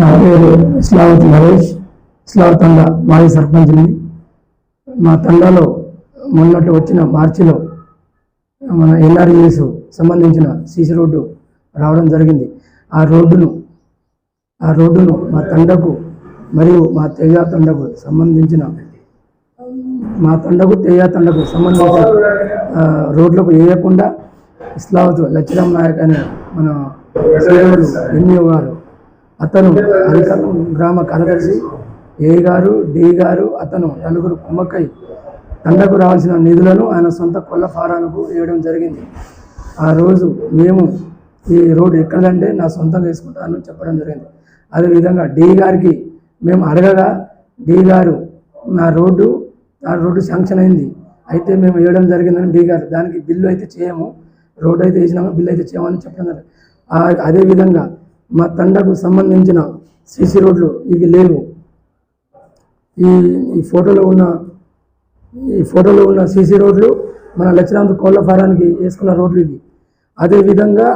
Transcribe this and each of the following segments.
నా పేరు ఇస్లావత్ నరేష్ ఇస్లావత్ తండా మాజీ సర్పంచ్ని. మా తండాలో మొన్నటి వచ్చిన మార్చిలో మన ఎన్ఆర్ఈఎస్ సంబంధించిన సీసీ రోడ్డు రావడం జరిగింది. ఆ రోడ్డును ఆ రోడ్డును మా తండకు మరియు మా తేజ తండకు సంబంధించిన మా తండకు తేజ తండకు సంబంధించిన రోడ్లకు వేయకుండా ఇస్లావత్ లచ్చిరామ్ నాయక్ అనే మన సోదరుడు ఎంఈఓ గారు అతను అధికారం గ్రామ కార్యదర్శి ఏ గారు డి గారు అతను నలుగురు కుమ్మక్కై తండకు రావాల్సిన నిధులను ఆయన సొంత కొల్ల ఫారానికి వేయడం జరిగింది. ఆ రోజు మేము ఈ రోడ్డు ఎక్కడంటే నా సొంతంగా వేసుకుంటాను చెప్పడం జరిగింది. అదేవిధంగా డి గారికి మేము అడగగా డి గారు నా రోడ్డు ఆ రోడ్డు శాంక్షన్ అయింది. అయితే మేము వేయడం జరిగిందని డి గారు దానికి బిల్లు అయితే చేయము రోడ్డు అయితే వేసినాము బిల్లు అయితే చేయమని చెప్పడం జరిగింది. అదేవిధంగా మా తండకు సంబంధించిన సీసీ రోడ్లు ఇవి లేవు. ఈ ఈ ఫోటోలో ఉన్న ఈ ఫోటోలో ఉన్న సీసీ రోడ్లు మన లక్షణాంత కోళ్ళ ఫారానికి వేసుకున్న రోడ్లు ఇవి. అదేవిధంగా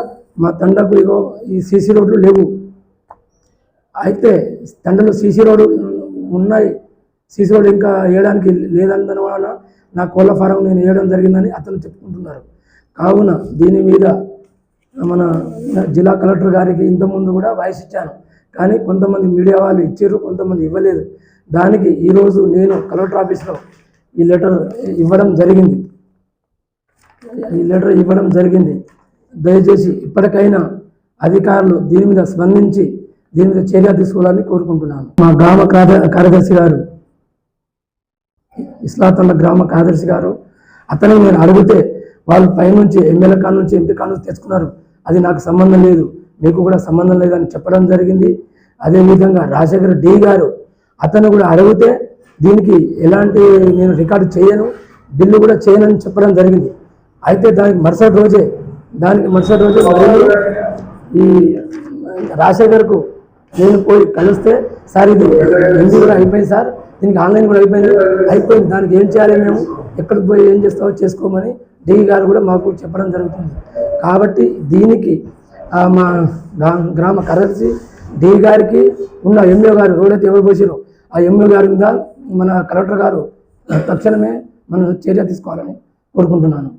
మా తండకు ఇగో ఈ సీసీ రోడ్లు లేవు. అయితే తండలో సీసీ రోడ్లు ఉన్నాయి. సీసీ రోడ్లు ఇంకా వేయడానికి లేదన్న వలన నా కోళ్ళ ఫారం నేను వేయడం జరిగిందని అతను చెప్పుకుంటున్నారు. కావున దీని మీద మన జిల్లా కలెక్టర్ గారికి ఇంతకుముందు కూడా వాయిస్ ఇచ్చాను. కానీ కొంతమంది మీడియా వాళ్ళు ఇచ్చారు కొంతమంది ఇవ్వలేదు. దానికి ఈరోజు నేను కలెక్టర్ ఆఫీస్లో ఈ లెటర్ ఇవ్వడం జరిగింది. ఈ లెటర్ ఇవ్వడం జరిగింది. దయచేసి ఇప్పటికైనా అధికారులు దీని మీద స్పందించి దీని మీద చర్య తీసుకోవాలని కోరుకుంటున్నాను. మా గ్రామ కార్యదర్శి గారు ఇస్లాతండ గ్రామ కార్యదర్శి గారు అతను నేను అడిగితే వాళ్ళు పైనుంచి ఎమ్మెల్యే కాడ నుంచి ఎంపీ కాడ నుంచి తెచ్చుకున్నారు. అది నాకు సంబంధం లేదు. మీకు కూడా సంబంధం లేదని చెప్పడం జరిగింది. అదేవిధంగా రాజశేఖర్ డి గారు అతను కూడా అడిగితే దీనికి ఎలాంటి నేను రికార్డు చేయను బిల్లు కూడా చేయనని చెప్పడం జరిగింది. అయితే దానికి మరుసటి రోజే దానికి మరుసటి రోజే ఈ రాజశేఖర్కు నేను పోయి కలిస్తే సార్ ఇది ఎంజీ కూడా అయిపోయింది సార్ దీనికి ఆన్లైన్ కూడా అయిపోయింది అయిపోయింది దానికి ఏం చేయాలి మేము ఎక్కడికి పోయి ఏం చేస్తావో చేసుకోమని డి గారు కూడా మాకు చెప్పడం జరుగుతుంది. కాబట్టి దీనికి మా గ్రా- గ్రామ కరెన్సీ డి గారికి ఉన్న ఎంఏ గారు రోడ్ అయితే ఎవరు పోసారో ఆ ఎంఏ గారి మీద మన కలెక్టర్ గారు తక్షణమే మనం చర్య తీసుకోవాలని కోరుకుంటున్నాను.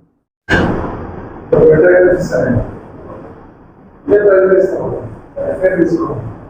Thank